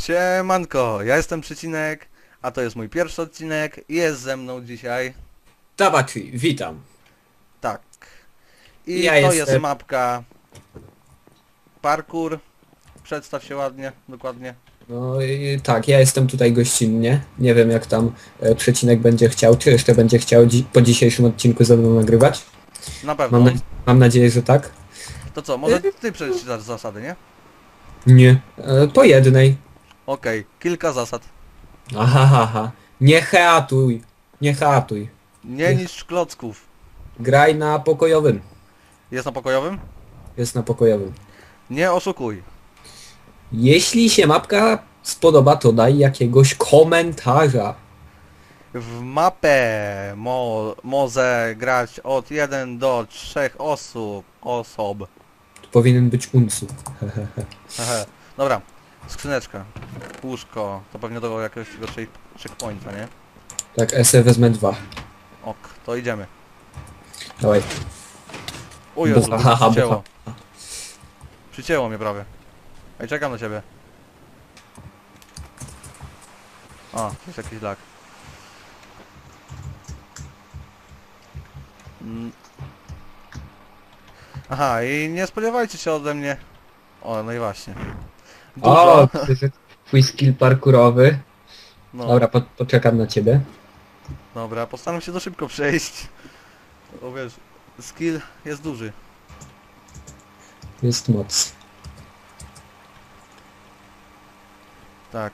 Siemanko, ja jestem Przecinek, a to jest mój pierwszy odcinek i jest ze mną dzisiaj, Tabachi, witam. tak. I Ja to jestem- jest mapka Parkour. Przedstaw się ładnie, dokładnie. No i tak, ja jestem tutaj gościnnie. Nie wiem jak tam e, przecinek będzie chciał, czy jeszcze będzie chciał dzi po dzisiejszym odcinku ze mną nagrywać. Na pewno. Mam, na mam nadzieję, że tak. To co, może ty przeczytasz zasady, nie? Nie. E, po jednej. Okej, kilka zasad. Aha, ha, ha. Nie heatuj. Nie heatuj. Nie niszcz klocków. Graj na pokojowym. Jest na pokojowym? Jest na pokojowym. Nie oszukuj. Jeśli się mapka spodoba, to daj jakiegoś komentarza. W mapę mo może grać od 1 do 3 osób. Osob. To powinien być unsu. Hehe. Dobra, skrzyneczka, łóżko, to pewnie do jakiegoś tego check- checkpointa, nie? Tak, SE wezmę dwa. Ok, to idziemy. Dawaj. O Jezu, Bucha, haha, przycięło. Przycięło mnie prawie. Ej, czekam na ciebie. A, jest jakiś lag. Mm. Aha, i nie spodziewajcie się ode mnie. O, no i właśnie. O, Dużo. twój skill parkurowy. No. Dobra, po, poczekam na ciebie. Dobra, postaram się to szybko przejść. O wiesz, skill jest duży. Jest moc. Tak.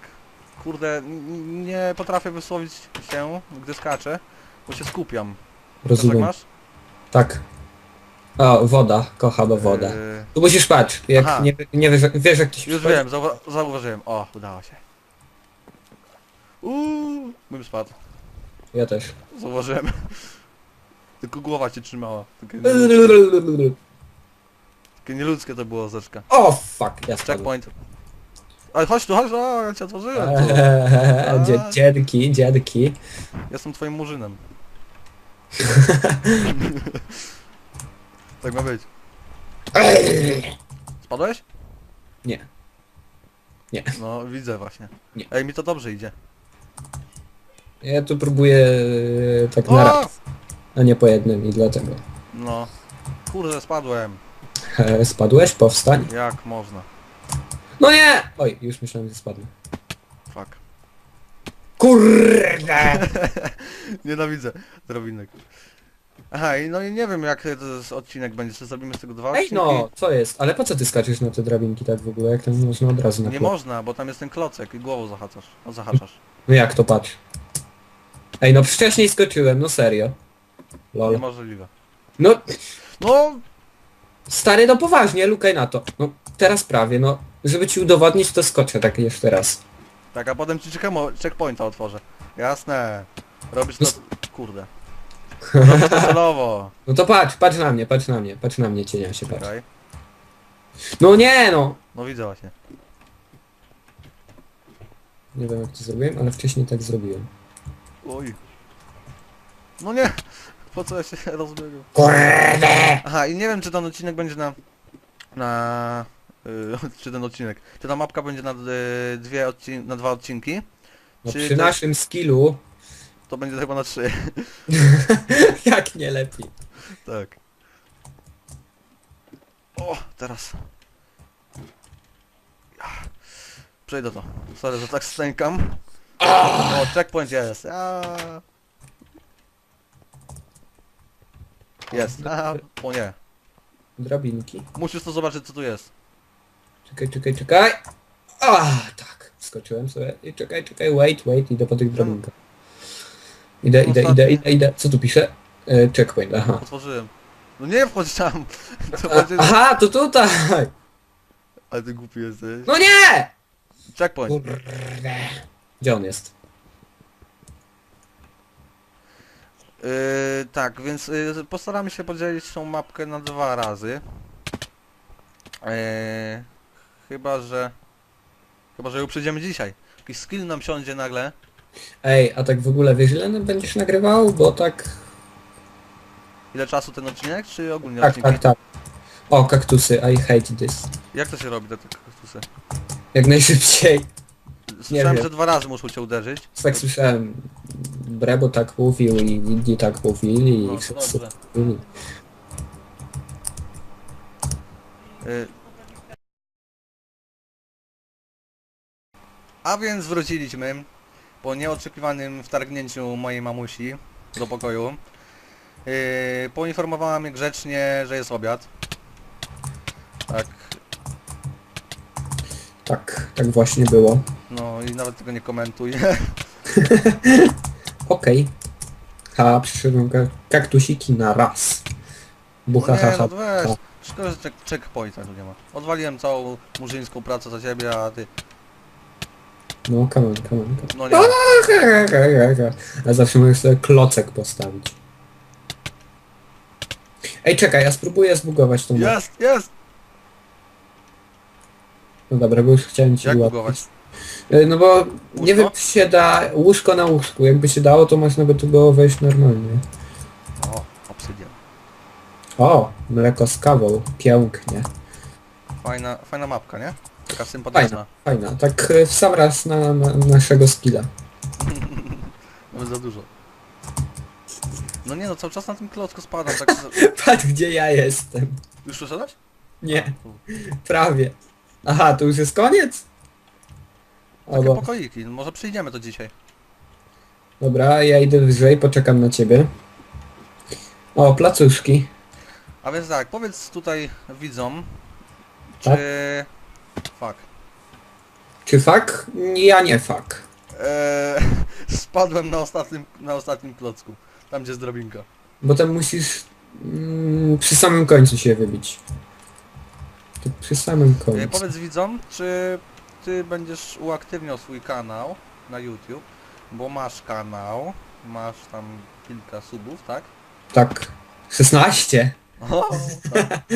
Kurde, n- nie potrafię wysłowić się, gdy skaczę, bo się skupiam. Też tak Rozumiem. masz? Tak. O, woda. Kocha bo woda. Yy, Tu musisz patrz. Jak Aha. nie, nie wiesz, wiesz jak to się już przychodzi? wiem, zauwa zauważyłem. O, udało się. Uuu, bym spadł. Ja też. Zauważyłem. Tylko głowa cię trzymała. Takie nieludzkie, takie nieludzkie to było zeczka. O, fuck. Ja spadłem. Checkpoint. Ale chodź tu, chodź o, ja cię otworzyłem tu. Eee, dzie- Dziadki, dziadki. Jestem twoim murzynem. Tak ma być. Spadłeś? Nie. Nie. No widzę właśnie. Nie. Ej, mi to dobrze idzie. Ja tu próbuję e, tak na raz, a nie po jednym i dlatego. No. Kurde, spadłem. E, Spadłeś? Powstań. Jak można? No nie! Oj, już myślałem, że spadnę. Fuck. Kurde! Nienawidzę drobinek. Aha, i no i nie wiem jak to odcinek będzie, czy zrobimy z tego dwa Ej odcinki? no, co jest? Ale po co ty skaczesz na te drabinki tak w ogóle? Jak tam można od razu na Nie można, bo tam jest ten klocek i głową zahaczasz. O, zahaczasz. No jak to patrz? Ej, no wcześniej skoczyłem, no serio. Lol. Niemożliwe. No, No, stary, no poważnie, lukaj na to. No, teraz prawie, no. Żeby ci udowodnić, to skoczę tak jeszcze raz. tak, a potem ci czekamo, checkpointa otworzę. Jasne. Robisz to... Kurde. Robisz to celowo. No to patrz, patrz na mnie, patrz na mnie, patrz na mnie, cienia się, patrz. Czekaj. No nie, no. No widzę właśnie. Nie wiem jak to zrobiłem, ale wcześniej tak zrobiłem. Oj. No nie! Po co ja się rozbiegłem? Kurde! Aha, i nie wiem czy ten odcinek będzie na... Na... Yy, czy ten odcinek. Czy ta mapka będzie na y, dwie odcin na dwa odcinki? No Czy przy to- naszym skillu, To będzie chyba na trzy. jak nie lepiej. tak. O, teraz. Przejdę to. Sorry, że tak stękam. O, checkpoint jest. A. Jest. A, o nie. Drabinki. Musisz to zobaczyć co tu jest. Czekaj, czekaj, czekaj. A, tak. Skoczyłem sobie. I czekaj, czekaj, wait, wait, idę po tych drabinkach. Idę, idę, idę, idę, idę. Co tu pisze? E, checkpoint, aha. Otworzyłem. No nie wchodź tam. To A, będzie... aha, to tutaj! Ale ty głupi jesteś. No nie! Checkpoint. Kurde. Gdzie on jest? Yy, tak, więc yy, postaramy się podzielić tą mapkę na dwa razy. Yy, chyba, że... Chyba, że ją przejdziemy dzisiaj. Jakiś skill nam siądzie nagle. Ej, a tak w ogóle wiesz ile będziesz nagrywał? Bo tak... Ile czasu ten odcinek, czy ogólnie Tak, odcinki? tak, tak. O, kaktusy, I hate this. Jak to się robi, te te kaktusy? Jak najszybciej. Słyszałem, wiem. że dwa razy muszą cię uderzyć. Tak słyszałem. Brebo tak mówił i inni tak mówili i No, wszyscy dobrze. tak mówili. Y, A więc wróciliśmy po nieoczekiwanym wtargnięciu mojej mamusi do pokoju. Yy, poinformowała mnie grzecznie, że jest obiad. Tak, Tak, tak właśnie było. no i nawet tego nie komentuj. Okej. Ha, przyszedłem ka kaktusiki na raz. Bucha, nie, ha, no ha, weź. ha. Szkoda, że check, checkpointa tu nie ma. Odwaliłem całą murzyńską pracę za ciebie, a ty... No, come on, come on. Come No nie. on. A zawsze możesz sobie klocek postawić. Ej, czekaj, ja spróbuję zbugować tą mapę. Jest, jest! No dobra, bo już chciałem ci Jak ułatwić. bugować? E, No bo nie wiem, czy się da łóżko na łóżku. Jakby się dało, to można by tu było wejść normalnie. O, obsydian. O, mleko z kawą. Pięknie. Fajna, fajna mapka, nie? Taka sympatyczna. Fajna. Tak e, w sam raz na, na naszego skilla. Nawet za dużo. No nie no, cały czas na tym klocku spadam, tak... Patrz, gdzie ja jestem. Już przeszedłeś? Nie, prawie. Aha, to już jest koniec? Takie Albo, pokoiki, może przyjdziemy to dzisiaj. dobra, ja idę wyżej, poczekam na ciebie. O, placuszki. A więc tak, powiedz tutaj widzom, czy... Fuck. Czy fak? Ja nie fak. Eee, spadłem na ostatnim, na ostatnim klocku. Tam gdzie jest drabinka. Bo tam musisz mm, przy samym końcu się wybić. To przy samym Eee, końcu. powiedz widzom, czy ty będziesz uaktywniał swój kanał na YouTube, bo masz kanał, masz tam kilka subów, tak? Tak. 16. O, tak.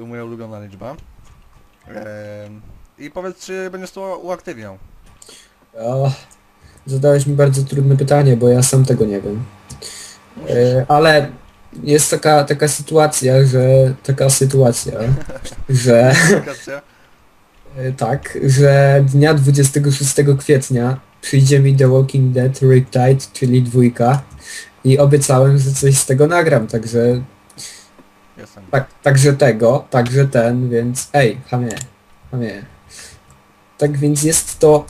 Yy, moja ulubiona liczba. Em, I powiedz, czy będziesz to uaktywniał. O, zadałeś mi bardzo trudne pytanie, bo ja sam tego nie wiem. E, ale jest taka, taka sytuacja, że taka sytuacja, że Aplikacja. e, tak, że dnia 26 kwietnia przyjdzie mi The Walking Dead Riptide, czyli dwójka i obiecałem, że coś z tego nagram, także Jestem. tak, także tego, także ten, więc ej, hamie, hamie. Tak więc jest to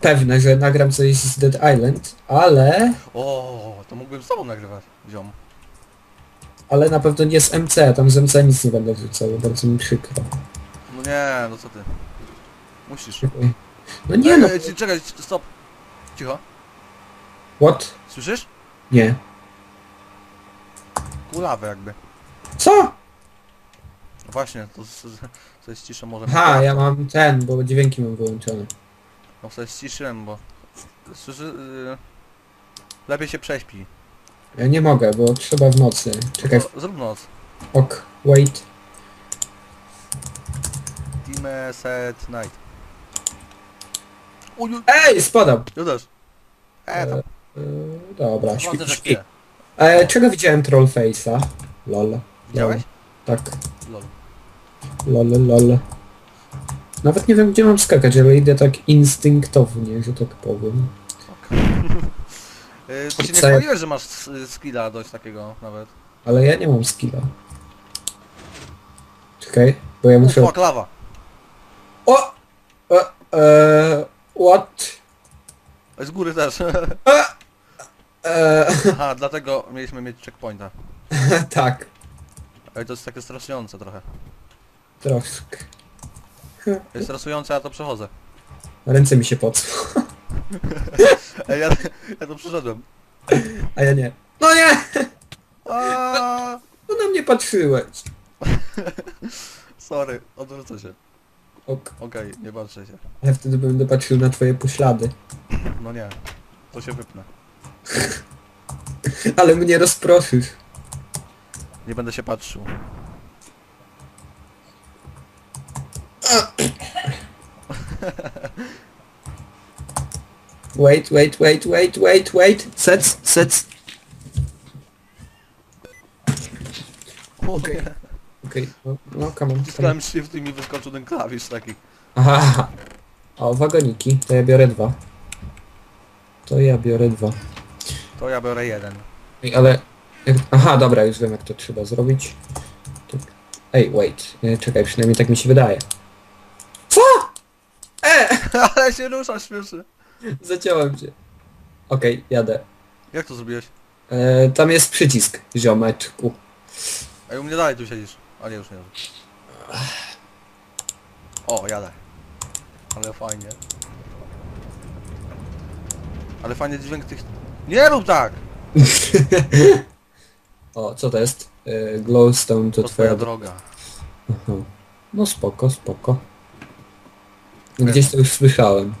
pewne, że nagram coś z Dead Island, ale, O, to mógłbym z tobą nagrywać, ziom. ale na pewno nie z MC, tam z MC nic nie będę wrzucał, bardzo mi przykro. No nie, no co ty. Musisz. No nie no, Ej, ej, czekaj, stop. Cicho. what? Słyszysz? Nie. Kulawę jakby. Co? Właśnie, to, z- jest cisza może. Aha, ja mam ten, bo dźwięki mam wyłączone. No sobie ściszyłem, bo... Słyszy... Lepiej się prześpi. Ja nie mogę, bo trzeba w nocy. Czekaj, O, zrób noc. ok, wait. Team set night. Uj, uj, Ej, spadam! też. E, tam. Yy, dobra, śpi, Ważne, że śpi. E, czego widziałem Trollface'a? Lol. Widziałeś? Tak. Lol. Lol, lol. Nawet nie wiem gdzie mam skakać, ale idę tak instynktownie, że tak powiem. Yy, ty się nie chwaliłeś, że masz skilla dość takiego nawet. Ale ja nie mam skilla. Czekaj, bo ja muszę... Ufa, klawa. O! E, e, what? Z góry też. E, Aha, dlatego mieliśmy mieć checkpointa. tak, Ale to jest takie stresujące trochę. troszkę. To jest stresujące, ja to przechodzę. Ręce mi się pocą, Ej, ja, ja to przeszedłem. a ja nie. No nie! Aaaa! No na mnie patrzyłeś. Sorry, odwrócę się. Ok, Okej, nie patrzę się. ale wtedy będę patrzył na twoje poślady. No nie, to się wypnę. Ale mnie rozproszysz. Nie będę się patrzył. Wait, wait, wait, wait, wait, wait. Sec, sec. Okej. Okej, no, no come on. Come on. Wciskałem shift i mi wyskoczył ten klawisz taki. Aha. O, wagoniki. To ja biorę dwa. To ja biorę dwa. To ja biorę jeden. Ej, ale... Aha, dobra, już wiem jak to trzeba zrobić. Tak. Ej, wait. E, Czekaj, przynajmniej tak mi się wydaje. Co? E! Ale się rusza śmieszy. Zaciąłem się. Okej, jadę. Jak to zrobiłeś? E, tam jest przycisk, ziomeczku. Ej, u mnie dalej tu siedzisz. A nie, już nie. O, jadę. Ale fajnie. Ale fajny dźwięk tych... Nie rób tak! o, co to jest? E, glowstone to To twoja twoja droga. Aha. No spoko, spoko. Gdzieś to już słyszałem.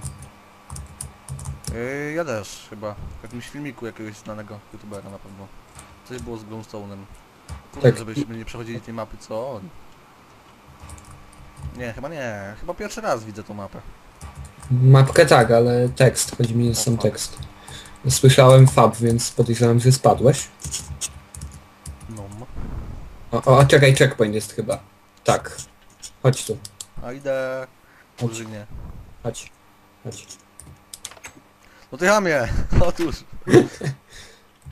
Yy, ja też chyba. W jakimś filmiku jakiegoś znanego youtubera na pewno. Coś było z Glowstone'em. Kurde, Tak. żebyśmy nie przechodzili tej mapy, co on. Nie, chyba nie. Chyba pierwszy raz widzę tą mapę. Mapkę tak, ale tekst, chodzi mi o sam tekst. Słyszałem fab, więc podejrzewam, że spadłeś. No. O, o, czekaj, checkpoint jest chyba. Tak. Chodź tu, A idę... Użynie. chodź. Chodź. No ty hamie! Otóż.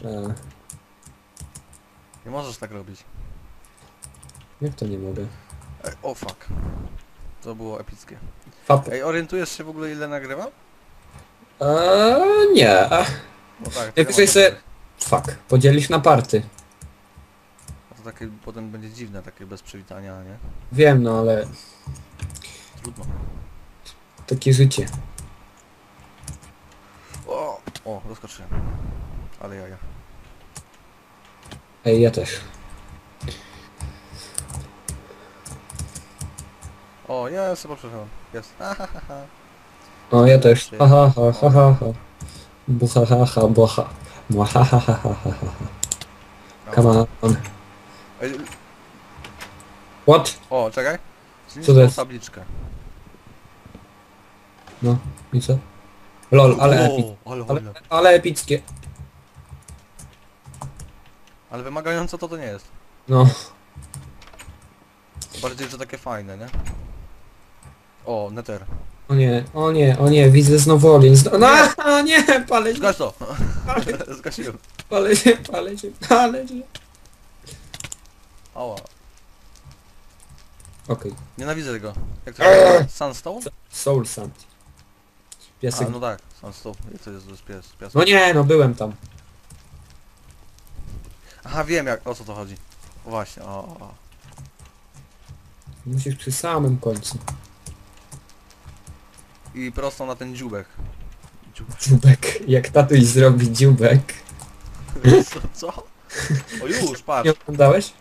E, Nie możesz tak robić. jak to nie mogę? Ej, o fuck. To było epickie. Fab. Ej, orientujesz się w ogóle ile nagrywam? Eee, nie. No tak. to Najwyżej ja se- mam- Fuck. Podzielisz na party. A To takie potem będzie dziwne, takie bez przywitania, nie? Wiem, no ale Trudno. takie życie. O, o, rozkoczyłem. Ale jaja. Ej, ja też. O, jest, chyba przepraszam. Jest. Ahahaha. O, ja też. Ha ha ha ha ha ha. Bucha ha ha boha. Mwa ha ha ha ha ha. Come on. Ej, What? O, czekaj. Co to jest? tabliczkę. No, i co? Lol, ale epic. o, ale, Ale, ale, ale epickie. ale wymagająco to to nie jest. No. Bardziej, że takie fajne, nie? O, Nether. O nie, o nie, o nie, widzę znowu ogień. Zno no, a, nie, palę się, Zgaś to! Zgasiłem. palę się, palę się, palę się. Ała. Okej. Nienawidzę tego. Jak to nazywa? Sandstone? Soul Sand. A, Piesek. no tak, Sandstone. Jak to jest, to jest pies, piasek. No nie, no byłem tam. Aha, wiem jak, o co to chodzi. O, Właśnie, o, o, o. Musisz przy samym końcu. I prosto na ten dziubek. Dziubek. Jak tatuś zrobi dziubek. Co? co? O już, patrz. Nie oglądałeś?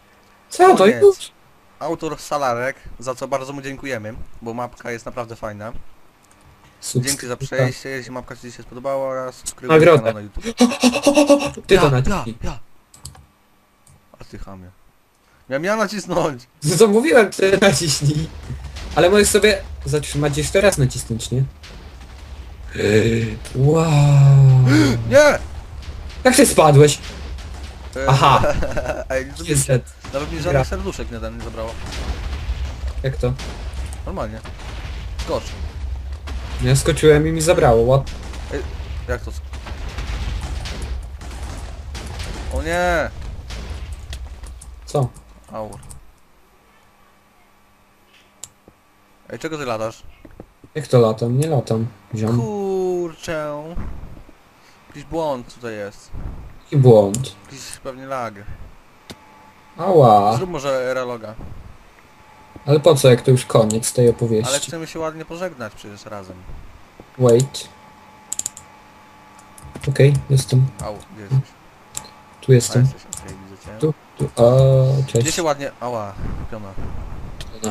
Co to Koniec. już? Autor Salarek, za co bardzo mu dziękujemy, bo mapka jest naprawdę fajna. Dzięki za przejście, jeśli mapka Ci się spodobała oraz subskrybuj Nagrodę. kanał na YouTube. Ty to ja, naciśnij. ja. A ty chamie. Miałem ja nacisnąć. No to mówiłem, ty naciśnij. Ale możesz sobie zatrzymać jeszcze raz nacisnąć, nie? Wow. Nie! Jak ty spadłeś? Aha. Ej, nawet mi Gra. żadnych serduszek nie, ten nie zabrało. Jak to? Normalnie. Skocz. Ja skoczyłem i mi zabrało. What? Jak to? sk- O nie! Co? Aur. Ej, czego ty latasz? Jak to latam? Nie latam. Ziom. Kurczę. Jakiś błąd tutaj jest. I błąd. Jakiś pewnie lag. Ała. Zrób może reloga. Ale po co, jak to już koniec tej Ale opowieści? chcemy się ładnie pożegnać przecież razem. Wait. Okej, jestem. Au, gdzie jesteś? Tu A, jestem. jesteś, okej, widzę cię. Tu, tu. O, Gdzie cześć. się ładnie... Ała, piona. No.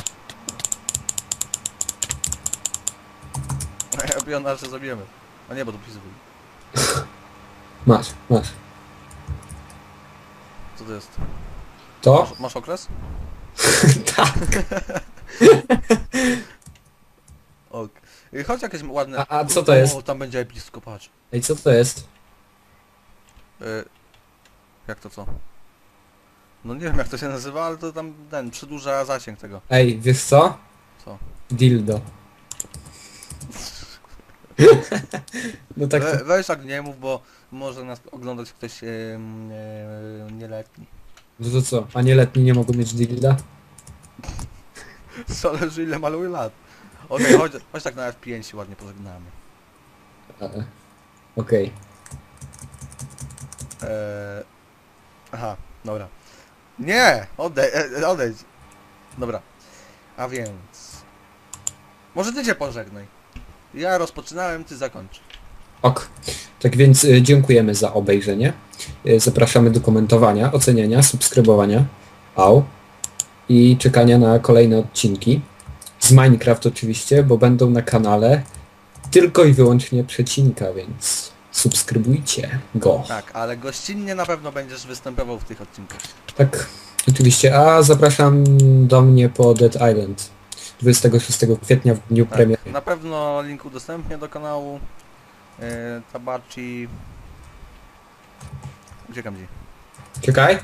Ja piona, że zabijemy. A nie, bo to pisy byli. Masz, masz. Co to jest? To? Masz, masz okres? tak. Ok. Chodź jakieś ładne... A, a co to jest? O, tam będzie epicko, patrz. Ej, co to jest? Y, jak to co? No nie wiem jak to się nazywa, ale to tam ten przedłuża zasięg tego. Ej, wiesz co? Co? Dildo. No tak, We, to, weź tak nie mów, bo może nas oglądać ktoś yy, yy, nieletni. no to co, a nieletni nie mogą mieć dilda? Zależy ile maluje lat. Okej, chodź, chodź tak na F5 się ładnie pożegnamy. E, Okej. Eee, aha, dobra. Nie! Odejdź, e, odejdź. Dobra. A więc... Może ty cię pożegnaj. Ja rozpoczynałem, ty zakończ. Ok. Tak więc y, dziękujemy za obejrzenie. Y, Zapraszamy do komentowania, oceniania, subskrybowania. Au. I czekania na kolejne odcinki. Z Minecraft oczywiście, bo będą na kanale tylko i wyłącznie przecinka, więc subskrybujcie go. Tak, ale gościnnie na pewno będziesz występował w tych odcinkach. Tak, oczywiście. A zapraszam do mnie po Dead Island 26 kwietnia w dniu Tak, premiery. na pewno link udostępnię do kanału. Yy, Tabaci... Uciekam ci. Czekaj.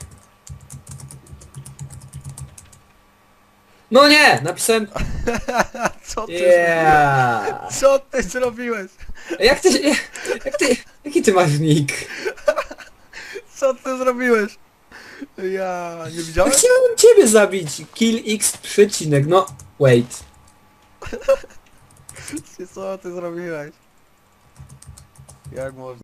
No nie! Napisałem... Co ty Yeah! zrobiłeś? Co ty zrobiłeś? Jak ty... Jak ty... Jaki ty masz nick? Co ty zrobiłeś? Ja nie widziałem? chciałem ciebie zabić. Kill x przecinek. No, wait. Co ty zrobiłeś? Jak można?